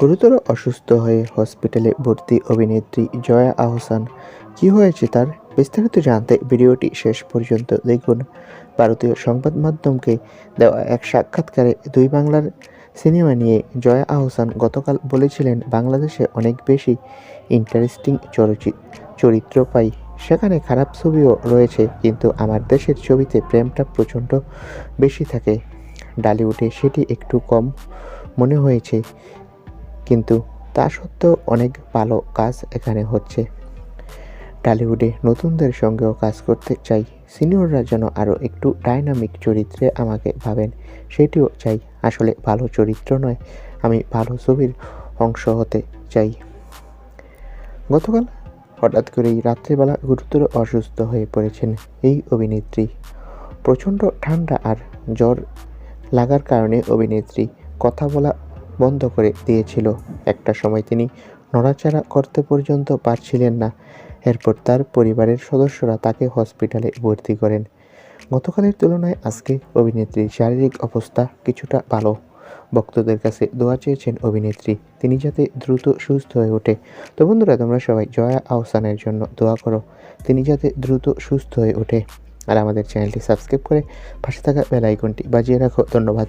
গুরুতর অসুস্থ হয়ে হসপিটালে ভর্তি অভিনেত্রী জয়া আহসান। কি হয়েছে তার? বিস্তারিত জানতে ভিডিওটি শেষ পর্যন্ত দেখুন। ভারতীয় সংবাদ মাধ্যমকে দেওয়া এক সাক্ষাৎকারে দুই বাংলার সিনেমা নিয়ে জয়া আহসান গতকাল বলেছিলেন, বাংলাদেশে অনেক বেশি ইন্টারেস্টিং চরিত্র পাই। সেখানে খারাপ ছবিও রয়েছে, কিন্তু আমার দেশের ছবিতে প্রেমটা প্রচণ্ড বেশি থাকে। ডালিউডে সেটি একটু কম মনে হয়েছে। তা সত্ত্বেও অনেক ভালো কাজ এখানে হচ্ছে। টলিউডে নতুনদের সঙ্গেও কাজ করতে চাই। সিনিয়ররা যেন আরও একটু ডাইনামিক চরিত্রে আমাকে ভাবেন, সেটিও চাই। আসলে ভালো চরিত্র নয়, আমি ভালো ছবির অংশ হতে চাই। গতকাল হঠাৎ করেই রাত্রেবেলা গুরুতর অসুস্থ হয়ে পড়েছেন এই অভিনেত্রী। প্রচণ্ড ঠান্ডা আর জ্বর লাগার কারণে অভিনেত্রী কথা বলা বন্ধ করে দিয়েছিল। একটা সময় তিনি নড়াচড়া করতে পর্যন্ত পারছিলেন না। এরপর তার পরিবারের সদস্যরা তাকে হসপিটালে ভর্তি করেন। গতকালের তুলনায় আজকে অভিনেত্রীর শারীরিক অবস্থা কিছুটা ভালো। ভক্তদের কাছে দোয়া চেয়েছেন অভিনেত্রী, তিনি যাতে দ্রুত সুস্থ হয়ে ওঠে। তো বন্ধুরা, তোমরা সবাই জয়া আহসানের জন্য দোয়া করো, তিনি যাতে দ্রুত সুস্থ হয়ে ওঠে। আর আমাদের চ্যানেলটি সাবস্ক্রাইব করে পাশে থাকা বেল আইকনটি বাজিয়ে রাখো। ধন্যবাদ।